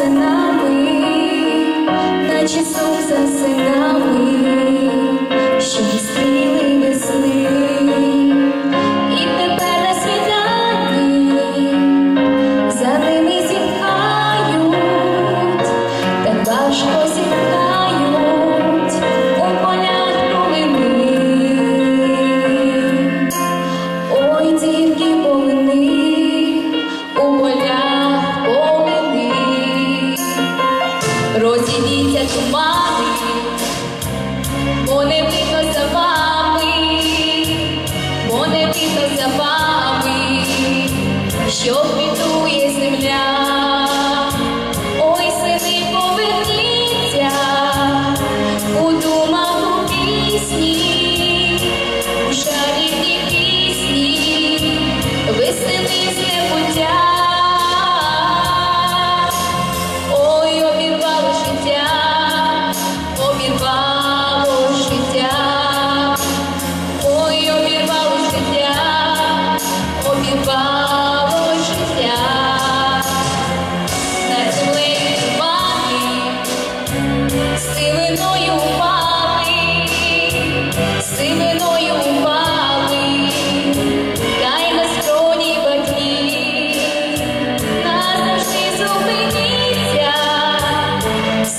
синами, наче сонце синами, що стріли весни, і тепер на світанні за ними зітхають так важко. розійдіться тумани, бо не видно за вами, бо не видно за вами, що вмітує земля. Ой, сини, поверніться у думах у пісні.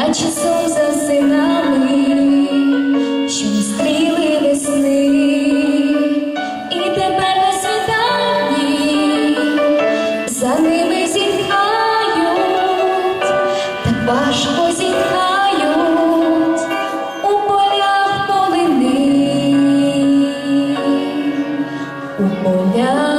наче сонце все нами, що стріли весни, і тепер на за ними зітхають, важко зітхають у полях полини, у полях.